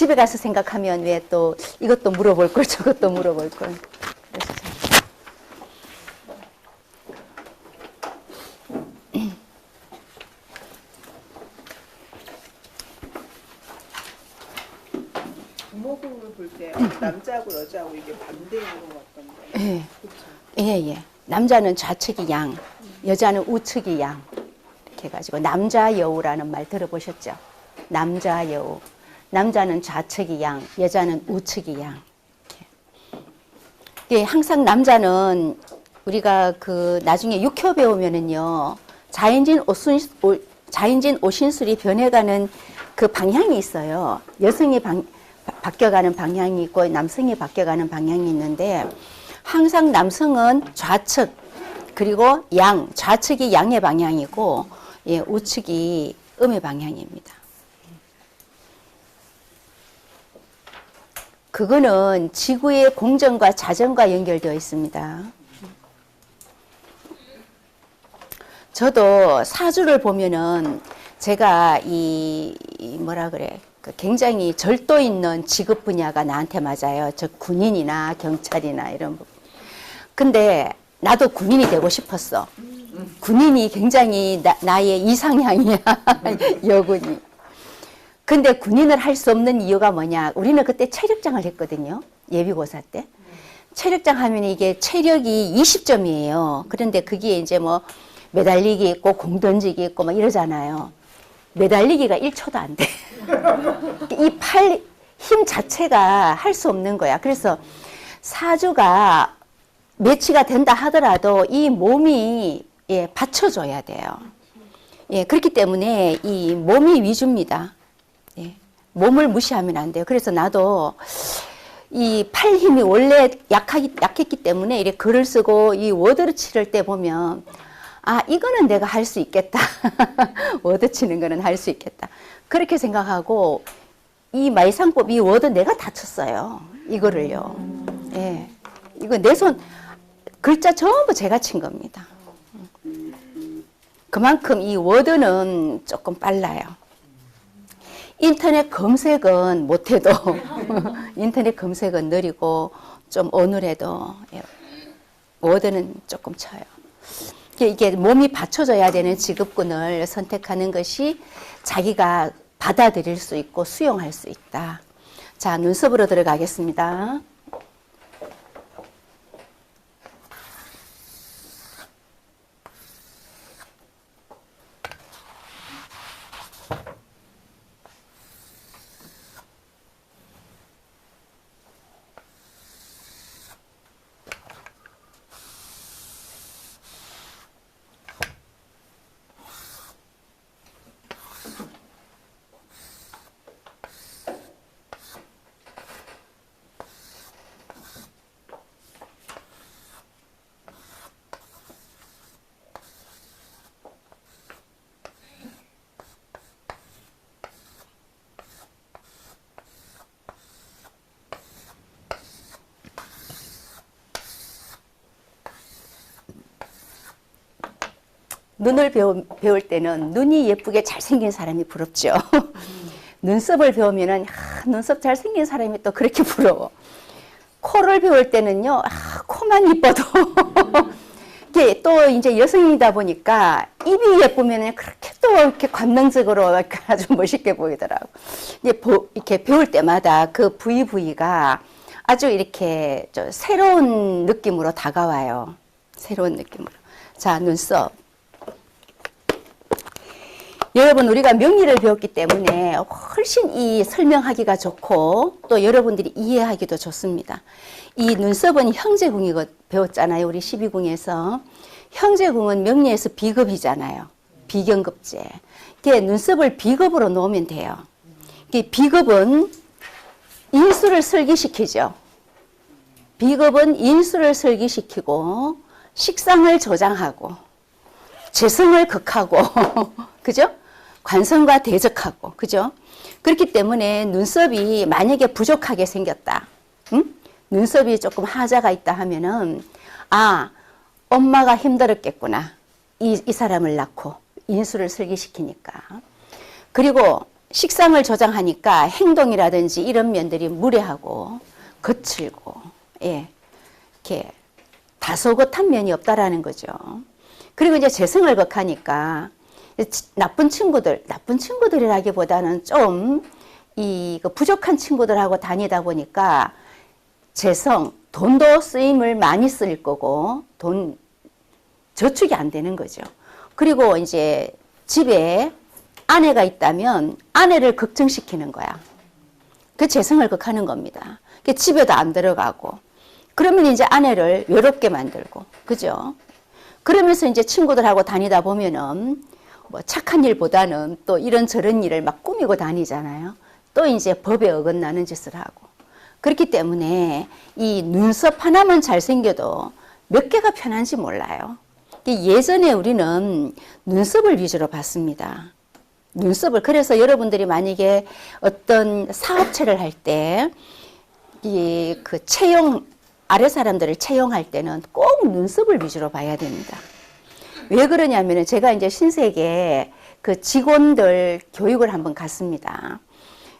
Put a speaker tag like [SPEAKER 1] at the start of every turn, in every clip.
[SPEAKER 1] 집에 가서 생각하면 왜 또 이것도 물어볼 걸 저것도 물어볼 걸.
[SPEAKER 2] 부모금을 볼 때 남자하고 여자하고 이게 반대인 것 같던데.
[SPEAKER 1] 예. 예, 예. 남자는 좌측이 양, 여자는 우측이 양. 이렇게 해가지고 남자 여우라는 말 들어보셨죠? 남자 여우. 남자는 좌측이 양, 여자는 우측이 양. 이렇게. 예, 항상 남자는 우리가 그 나중에 육효 배우면은요, 자연진 오순, 오, 자연진 오신술이 변해가는 그 방향이 있어요. 여성이 방, 바- 바뀌어가는 방향이 있고 남성이 바뀌어가는 방향이 있는데 항상 남성은 좌측 그리고 양 좌측이 양의 방향이고 예, 우측이 음의 방향입니다. 그거는 지구의 공전과 자전과 연결되어 있습니다. 저도 사주를 보면은 제가 이, 이 뭐라 그래 그 굉장히 절도 있는 직업 분야가 나한테 맞아요. 저 군인이나 경찰이나 이런 부. 근데 나도 군인이 되고 싶었어. 군인이 굉장히 나, 나의 이상향이야 여군이. 근데 군인을 할 수 없는 이유가 뭐냐? 우리는 그때 체력장을 했거든요. 예비고사 때. 체력장 하면 이게 체력이 20점이에요. 그런데 그게 이제 뭐 매달리기 있고 공 던지기 있고 막 이러잖아요. 매달리기가 1초도 안 돼. 이 팔 힘 자체가 할 수 없는 거야. 그래서 사주가 매치가 된다 하더라도 이 몸이 예, 받쳐줘야 돼요. 예, 그렇기 때문에 이 몸이 위주입니다. 예, 몸을 무시하면 안 돼요. 그래서 나도 이 팔 힘이 원래 약하기, 약했기 때문에 이렇게 글을 쓰고 이 워드를 치를 때 보면 아, 이거는 내가 할 수 있겠다. 워드 치는 거는 할 수 있겠다. 그렇게 생각하고 이 말상법, 이 워드 내가 다 쳤어요. 이거를요. 예. 이거 내 손, 글자 전부 제가 친 겁니다. 그만큼 이 워드는 조금 빨라요. 인터넷 검색은 못해도 인터넷 검색은 느리고 좀 어눌해도 예, 워드는 조금 쳐요. 이게 몸이 받쳐줘야 되는 직업군을 선택하는 것이 자기가 받아들일 수 있고 수용할 수 있다. 자, 눈썹으로 들어가겠습니다. 눈을 배우, 배울 때는 눈이 예쁘게 잘생긴 사람이 부럽죠. 눈썹을 배우면은 아, 눈썹 잘생긴 사람이 또 그렇게 부러워. 코를 배울 때는요, 아, 코만 이뻐도 이게 또 이제 여성이다 보니까 입이 예쁘면 그렇게 또 이렇게 관능적으로 아주 멋있게 보이더라고. 이제 보- 이렇게 배울 때마다 그 부위 부위가 아주 이렇게 저 새로운 느낌으로 다가와요. 새로운 느낌으로. 자, 눈썹. 여러분 우리가 명리를 배웠기 때문에 훨씬 이 설명하기가 좋고 또 여러분들이 이해하기도 좋습니다. 이 눈썹은 형제궁이 배웠잖아요. 우리 12궁에서. 형제궁은 명리에서 비급이잖아요. 비경급제. 이게 눈썹을 비급으로 놓으면 돼요. 이게 비급은 인수를 설기시키죠. 비급은 인수를 설기시키고 식상을 조장하고 재성을 극하고 그죠? 관성과 대적하고 그죠? 그렇기 때문에 눈썹이 만약에 부족하게 생겼다. 응? 눈썹이 조금 하자가 있다 하면은 아 엄마가 힘들었겠구나. 이, 이 사람을 낳고 인수를 설계시키니까. 그리고 식상을 조장하니까 행동이라든지 이런 면들이 무례하고 거칠고 예 이렇게 다소곳한 면이 없다라는 거죠. 그리고 이제 재성을 극하니까 나쁜 친구들, 나쁜 친구들이라기보다는 좀 이 부족한 친구들하고 다니다 보니까 재성, 돈도 쓰임을 많이 쓸 거고 돈 저축이 안 되는 거죠. 그리고 이제 집에 아내가 있다면 아내를 걱정시키는 거야. 그 재성을 극하는 겁니다. 그 집에도 안 들어가고 그러면 이제 아내를 외롭게 만들고 그죠? 그러면서 이제 친구들하고 다니다 보면은 뭐 착한 일보다는 또 이런 저런 일을 막 꾸미고 다니잖아요. 또 이제 법에 어긋나는 짓을 하고. 그렇기 때문에 이 눈썹 하나만 잘생겨도 몇 개가 편한지 몰라요. 예전에 우리는 눈썹을 위주로 봤습니다. 눈썹을. 그래서 여러분들이 만약에 어떤 사업체를 할 때, 이 그 채용, 아래 사람들을 채용할 때는 꼭 눈썹을 위주로 봐야 됩니다. 왜 그러냐면은 제가 이제 신세계 그 직원들 교육을 한번 갔습니다.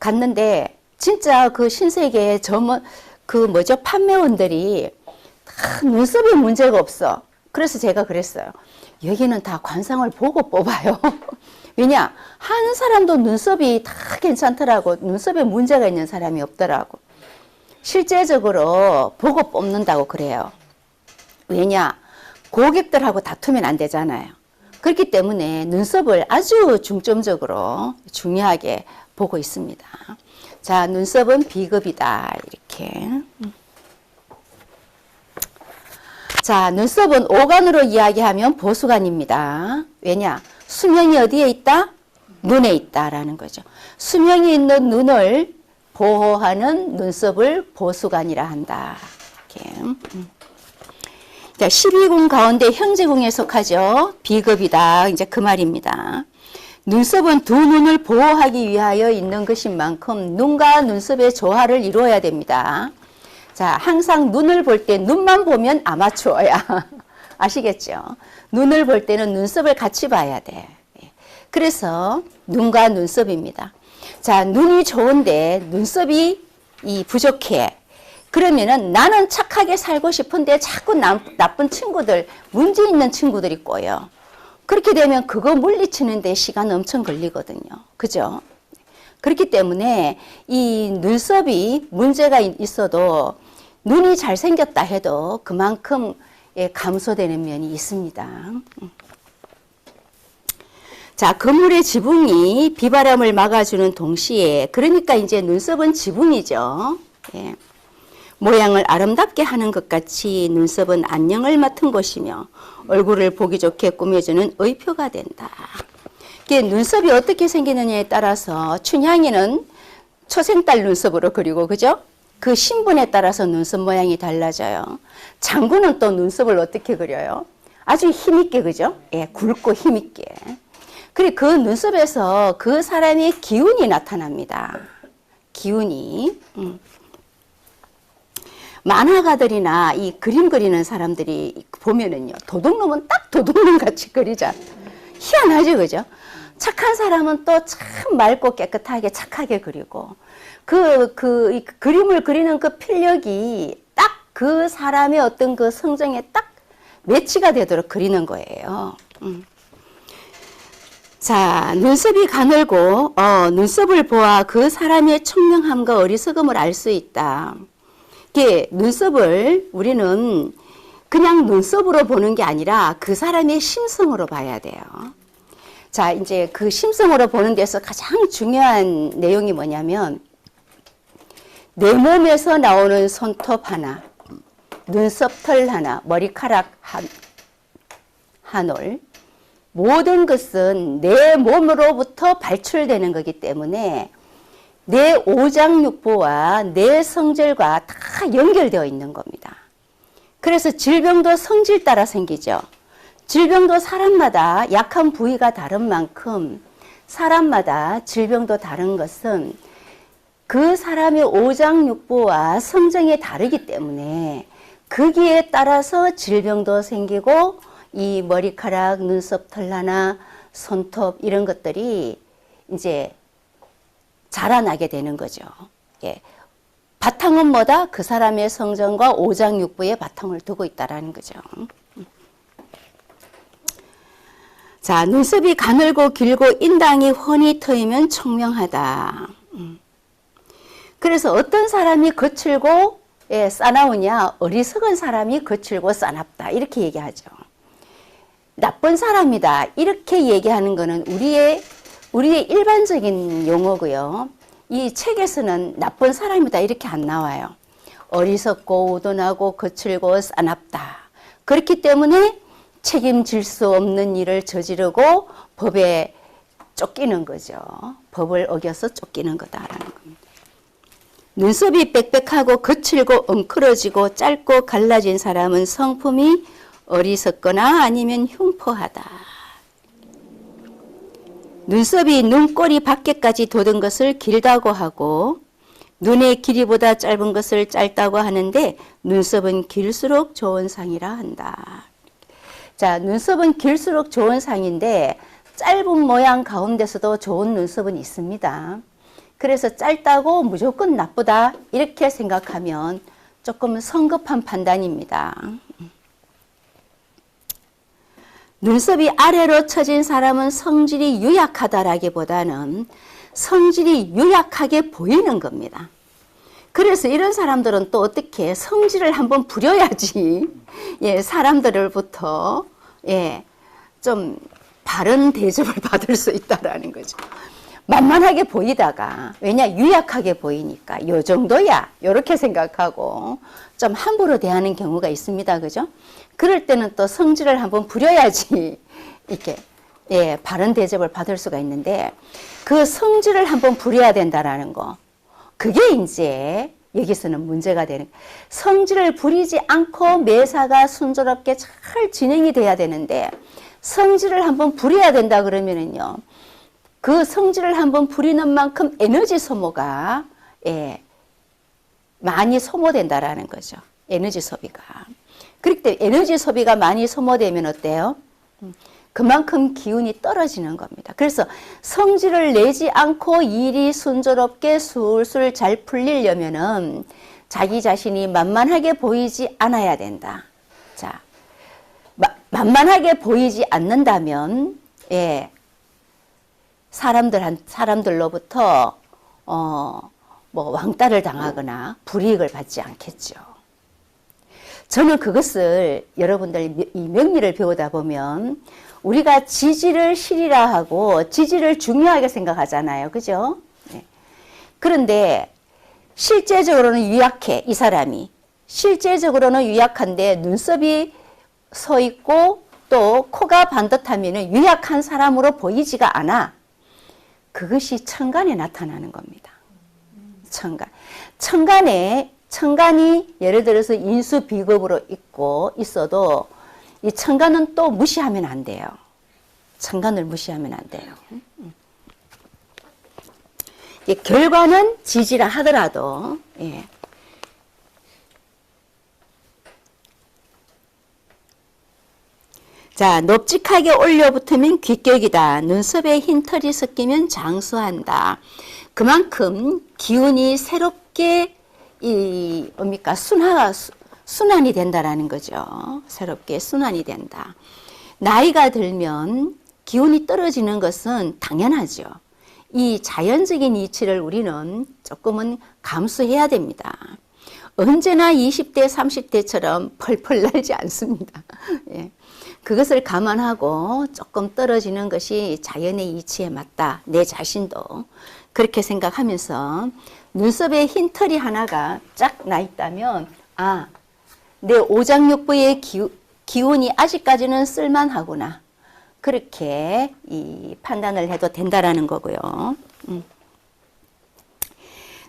[SPEAKER 1] 갔는데 진짜 그 신세계 점원 그 뭐죠 판매원들이 다 눈썹에 문제가 없어. 그래서 제가 그랬어요. 여기는 다 관상을 보고 뽑아요. 왜냐 한 사람도 눈썹이 다 괜찮더라고. 눈썹에 문제가 있는 사람이 없더라고. 실제적으로 보고 뽑는다고 그래요. 왜냐 고객들하고 다투면 안 되잖아요. 그렇기 때문에 눈썹을 아주 중점적으로 중요하게 보고 있습니다. 자, 눈썹은 비급이다. 이렇게. 자, 눈썹은 오간으로 이야기하면 보수관입니다. 왜냐? 수명이 어디에 있다? 눈에 있다라는 거죠. 수명이 있는 눈을 보호하는 눈썹을 보수관이라 한다. 이렇게. 음. 자, 12궁 가운데 형제궁에 속하죠. 비급이다. 이제 그 말입니다. 눈썹은 두 눈을 보호하기 위하여 있는 것인 만큼 눈과 눈썹의 조화를 이루어야 됩니다. 자, 항상 눈을 볼 때 눈만 보면 아마추어야. 아시겠죠? 눈을 볼 때는 눈썹을 같이 봐야 돼. 예. 그래서 눈과 눈썹입니다. 자, 눈이 좋은데 눈썹이 이 부족해. 그러면은 나는 착하게 살고 싶은데 자꾸 나, 나쁜 친구들, 문제 있는 친구들이 꼬여. 그렇게 되면 그거 물리치는데 시간 엄청 걸리거든요. 그죠? 그렇기 때문에 이 눈썹이 문제가 있어도 눈이 잘생겼다 해도 그만큼 예, 감소되는 면이 있습니다. 자, 건물의 지붕이 비바람을 막아주는 동시에 그러니까 이제 눈썹은 지붕이죠. 예. 모양을 아름답게 하는 것 같이 눈썹은 안녕을 맡은 곳이며 얼굴을 보기 좋게 꾸며주는 의표가 된다. 이게 눈썹이 어떻게 생기느냐에 따라서 춘향이는 초생딸 눈썹으로 그리고 그죠? 그 신분에 따라서 눈썹 모양이 달라져요. 장군은 또 눈썹을 어떻게 그려요? 아주 힘있게 그죠? 예, 굵고 힘있게. 그리고 그 눈썹에서 그 사람의 기운이 나타납니다. 기운이. 음. 만화가들이나 이 그림 그리는 사람들이 보면은요, 도둑놈은 딱 도둑놈 같이 그리자. 희한하죠, 그죠? 착한 사람은 또 참 맑고 깨끗하게 착하게 그리고, 그, 그, 이 그림을 그리는 그 필력이 딱 그 사람의 어떤 그 성정에 딱 매치가 되도록 그리는 거예요. 음. 자, 눈썹이 가늘고, 어, 눈썹을 보아 그 사람의 총명함과 어리석음을 알 수 있다. 이게 눈썹을 우리는 그냥 눈썹으로 보는 게 아니라 그 사람의 심성으로 봐야 돼요. 자, 이제 그 심성으로 보는 데서 가장 중요한 내용이 뭐냐면 내 몸에서 나오는 손톱 하나, 눈썹 털 하나, 머리카락 한, 한 올, 모든 것은 내 몸으로부터 발출되는 거기 때문에 내 오장육부와 내 성질과 다 연결되어 있는 겁니다. 그래서 질병도 성질 따라 생기죠. 질병도 사람마다 약한 부위가 다른 만큼 사람마다 질병도 다른 것은 그 사람의 오장육부와 성정이 다르기 때문에 거기에 따라서 질병도 생기고 이 머리카락, 눈썹 털 하나, 손톱 이런 것들이 이제 자라나게 되는 거죠. 예. 바탕은 뭐다? 그 사람의 성정과 오장육부의 바탕을 두고 있다라는 거죠. 자, 눈썹이 가늘고 길고 인당이 훤히 트이면 총명하다. 음. 그래서 어떤 사람이 거칠고 예, 싸나우냐? 어리석은 사람이 거칠고 싸납다. 이렇게 얘기하죠. 나쁜 사람이다. 이렇게 얘기하는 거는 우리의 우리의 일반적인 용어고요. 이 책에서는 나쁜 사람이다 이렇게 안 나와요. 어리석고 우둔하고 거칠고 싸납다. 그렇기 때문에 책임질 수 없는 일을 저지르고 법에 쫓기는 거죠. 법을 어겨서 쫓기는 거다라는 겁니다. 눈썹이 빽빽하고 거칠고 엉클어지고 짧고 갈라진 사람은 성품이 어리석거나 아니면 흉포하다. 눈썹이 눈꼬리 밖에까지 돋은 것을 길다고 하고 눈의 길이보다 짧은 것을 짧다고 하는데 눈썹은 길수록 좋은 상이라 한다. 자, 눈썹은 길수록 좋은 상인데 짧은 모양 가운데서도 좋은 눈썹은 있습니다. 그래서 짧다고 무조건 나쁘다 이렇게 생각하면 조금 성급한 판단입니다. 눈썹이 아래로 처진 사람은 성질이 유약하다라기보다는 성질이 유약하게 보이는 겁니다. 그래서 이런 사람들은 또 어떻게 성질을 한번 부려야지 예, 사람들로부터 예, 좀 바른 대접을 받을 수 있다라는 거죠. 만만하게 보이다가 왜냐 유약하게 보이니까. 요 정도야. 이렇게 생각하고 좀 함부로 대하는 경우가 있습니다. 그죠? 그럴 때는 또 성질을 한번 부려야지 이렇게 예 바른 대접을 받을 수가 있는데 그 성질을 한번 부려야 된다라는 거. 그게 이제 여기서는 문제가 되는 성질을 부리지 않고 매사가 순조롭게 잘 진행이 돼야 되는데 성질을 한번 부려야 된다 그러면은요 그 성질을 한번 부리는 만큼 에너지 소모가 예, 많이 소모된다라는 거죠. 에너지 소비가. 그렇기 때문에 에너지 소비가 많이 소모되면 어때요? 음, 그만큼 기운이 떨어지는 겁니다. 그래서 성질을 내지 않고 일이 순조롭게 술술 잘 풀리려면은 자기 자신이 만만하게 보이지 않아야 된다. 자, 마, 만만하게 보이지 않는다면, 예, 사람들한 사람들로부터 어 뭐 왕따를 당하거나 불이익을 받지 않겠죠. 저는 그것을 여러분들 이 명리를 배우다 보면 우리가 지지를 실이라 하고 지지를 중요하게 생각하잖아요. 그죠? 네. 그런데 실제적으로는 유약해, 이 사람이. 실제적으로는 유약한데 눈썹이 서 있고 또 코가 반듯하면 유약한 사람으로 보이지가 않아. 그것이 천간에 나타나는 겁니다. 천간. 천간에 천간이 예를 들어서 인수 비급으로 있고 있어도 이 천간은 또 무시하면 안 돼요. 천간을 무시하면 안 돼요. 예, 결과는 지지라 하더라도 예. 자, 높직하게 올려붙으면 귀격이다. 눈썹에 흰 털이 섞이면 장수한다. 그만큼 기운이 새롭게 이 뭡니까 순화 순환이 된다라는 거죠. 새롭게 순환이 된다. 나이가 들면 기운이 떨어지는 것은 당연하죠. 이 자연적인 이치를 우리는 조금은 감수해야 됩니다. 언제나 20대, 30대처럼 펄펄 날지 않습니다. 예. 그것을 감안하고 조금 떨어지는 것이 자연의 이치에 맞다. 내 자신도 그렇게 생각하면서 눈썹에 흰 털이 하나가 쫙 나 있다면 아, 내 오장육부의 기, 기운이 아직까지는 쓸만하구나. 그렇게 이 판단을 해도 된다라는 거고요. 음.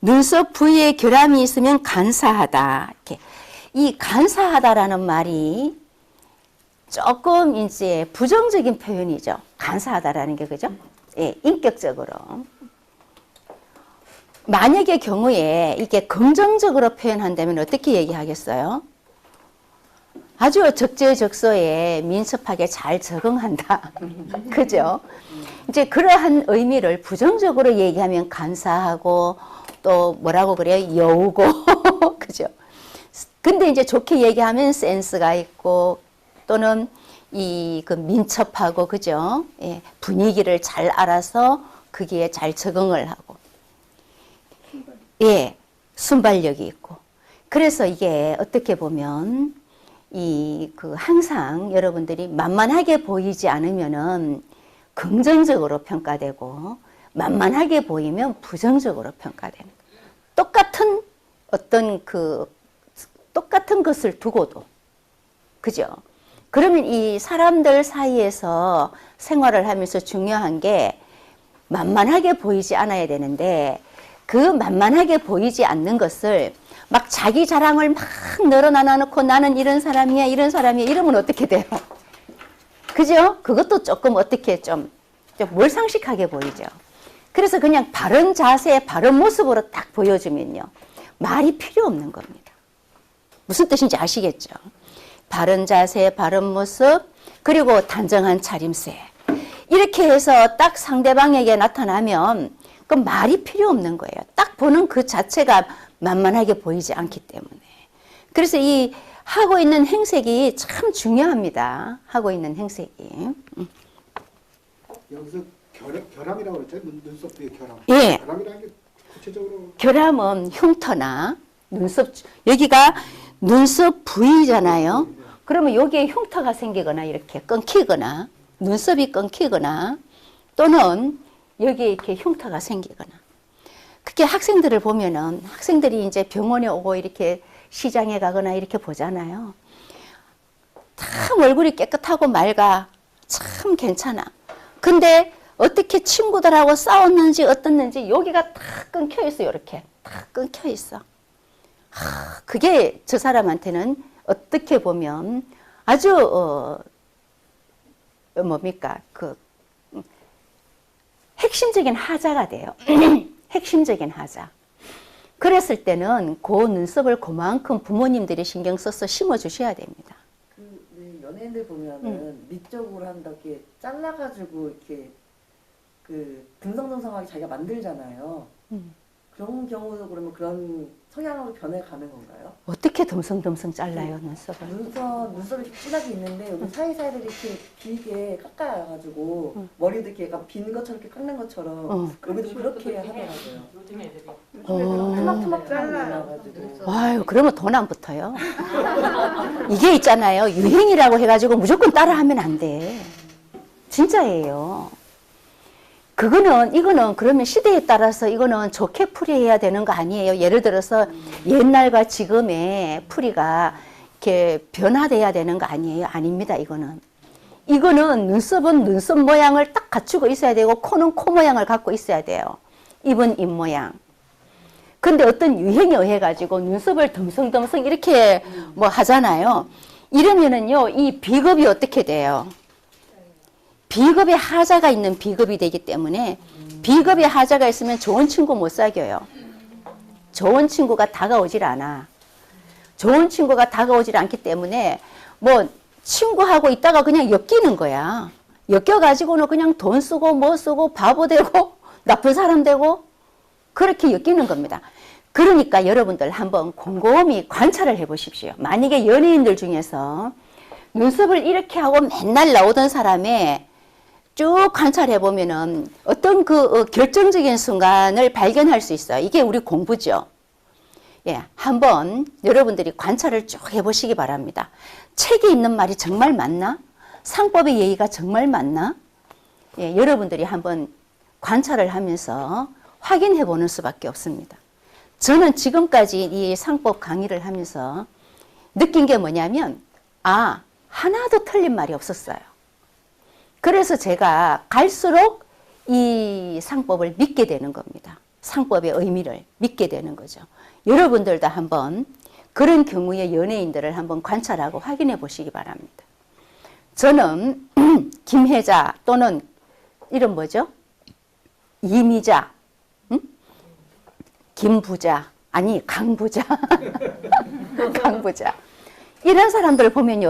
[SPEAKER 1] 눈썹 부위에 결함이 있으면 간사하다. 이렇게 이 간사하다라는 말이 조금 이제 부정적인 표현이죠. 간사하다라는 게 그죠? 예, 인격적으로. 만약의 경우에 이게 긍정적으로 표현한다면 어떻게 얘기하겠어요? 아주 적재적소에 민첩하게 잘 적응한다. 그죠? 이제 그러한 의미를 부정적으로 얘기하면 간사하고 또 뭐라고 그래요? 여우고. 그죠? 근데 이제 좋게 얘기하면 센스가 있고 또는 이 그 민첩하고 그죠? 예, 분위기를 잘 알아서 거기에 잘 적응을 하고 예, 순발력이 있고. 그래서 이게 어떻게 보면 이 그 항상 여러분들이 만만하게 보이지 않으면은 긍정적으로 평가되고 만만하게 보이면 부정적으로 평가되는. 똑같은 어떤 그 똑같은 것을 두고도 그죠? 그러면 이 사람들 사이에서 생활을 하면서 중요한 게 만만하게 보이지 않아야 되는데 그 만만하게 보이지 않는 것을 막 자기 자랑을 막 늘어놔 놓고 나는 이런 사람이야 이런 사람이야 이러면 어떻게 돼요? 그죠? 그것도 조금 어떻게 좀, 좀 몰상식하게 보이죠. 그래서 그냥 바른 자세, 바른 모습으로 딱 보여주면요. 말이 필요 없는 겁니다. 무슨 뜻인지 아시겠죠? 바른 자세, 바른 모습, 그리고 단정한 차림새. 이렇게 해서 딱 상대방에게 나타나면 그 말이 필요 없는 거예요. 딱 보는 그 자체가 만만하게 보이지 않기 때문에. 그래서 이 하고 있는 행색이 참 중요합니다. 하고 있는 행색이.
[SPEAKER 3] 여기서 결, 결함이라고 그랬죠? 눈, 눈썹 뒤에 결함.
[SPEAKER 1] 예.
[SPEAKER 3] 결함이라는 게 구체적으로
[SPEAKER 1] 결함은 흉터나 눈썹 여기가 눈썹 부위잖아요. 그러면 여기에 흉터가 생기거나 이렇게 끊기거나 눈썹이 끊기거나 또는 여기에 이렇게 흉터가 생기거나 그게 학생들을 보면은 학생들이 이제 병원에 오고 이렇게 시장에 가거나 이렇게 보잖아요. 참 얼굴이 깨끗하고 맑아. 참 괜찮아. 근데 어떻게 친구들하고 싸웠는지 어떻는지 여기가 탁 끊겨 있어, 이렇게. 탁 끊겨 있어. 하, 그게 저 사람한테는 어떻게 보면 아주, 어, 뭡니까, 그, 음, 핵심적인 하자가 돼요. 핵심적인 하자. 그랬을 때는 그 눈썹을 그만큼 부모님들이 신경 써서 심어 주셔야 됩니다.
[SPEAKER 4] 그 네, 연예인들 보면은
[SPEAKER 1] 음.
[SPEAKER 4] 밑쪽으로 한다 이렇게 잘라가지고 이렇게 그 듬성듬성하게 자기가 만들잖아요.
[SPEAKER 1] 음.
[SPEAKER 4] 그런 경우도 그러면 그런 성향으로 변해가는 건가요?
[SPEAKER 1] 어떻게 덤성덤성 잘라요, 눈썹을?
[SPEAKER 4] 눈썹 눈썹이 이렇게 진하게 있는데 여기 사이사이를 이렇게 길게 깎아가지고
[SPEAKER 1] 음.
[SPEAKER 4] 머리도 이렇게 약간 빈 것처럼 이렇게 깎는 것처럼
[SPEAKER 1] 어.
[SPEAKER 4] 여기도 그렇게 하더라고요.
[SPEAKER 1] 어.
[SPEAKER 4] 토막토막
[SPEAKER 2] 잘라요.
[SPEAKER 4] 잘라가지고.
[SPEAKER 1] 아유, 그러면 돈 안 붙어요. 이게 있잖아요. 유행이라고 해가지고 무조건 따라하면 안 돼. 진짜예요. 그거는, 이거는 그러면 시대에 따라서 이거는 좋게 풀이해야 되는 거 아니에요. 예를 들어서 옛날과 지금의 풀이가 이렇게 변화돼야 되는 거 아니에요. 아닙니다, 이거는. 이거는 눈썹은 눈썹 모양을 딱 갖추고 있어야 되고, 코는 코 모양을 갖고 있어야 돼요. 입은 입 모양. 근데 어떤 유행에 의해 가지고 눈썹을 덤성덤성 이렇게 뭐 하잖아요. 이러면은요, 이 비급이 어떻게 돼요? 비급의 하자가 있는 비급이 되기 때문에 비급의 하자가 있으면 좋은 친구 못 사귀어요. 좋은 친구가 다가오질 않아. 좋은 친구가 다가오질 않기 때문에 뭐 친구하고 있다가 그냥 엮이는 거야. 엮여가지고는 그냥 돈 쓰고 뭐 쓰고 바보 되고 나쁜 사람 되고 그렇게 엮이는 겁니다. 그러니까 여러분들 한번 곰곰이 관찰을 해 보십시오. 만약에 연예인들 중에서 눈썹을 이렇게 하고 맨날 나오던 사람의 쭉 관찰해 보면은 어떤 그 어, 결정적인 순간을 발견할 수 있어요. 이게 우리 공부죠. 예, 한번 여러분들이 관찰을 쭉 해보시기 바랍니다. 책에 있는 말이 정말 맞나? 상법의 예의가 정말 맞나? 예, 여러분들이 한번 관찰을 하면서 확인해 보는 수밖에 없습니다. 저는 지금까지 이 상법 강의를 하면서 느낀 게 뭐냐면, 아, 하나도 틀린 말이 없었어요. 그래서 제가 갈수록 이 상법을 믿게 되는 겁니다. 상법의 의미를 믿게 되는 거죠. 여러분들도 한번 그런 경우의 연예인들을 한번 관찰하고 확인해 보시기 바랍니다. 저는 김혜자 또는 이름 뭐죠? 이미자, 응? 김부자, 아니 강부자, 강부자. 이런 사람들 보면요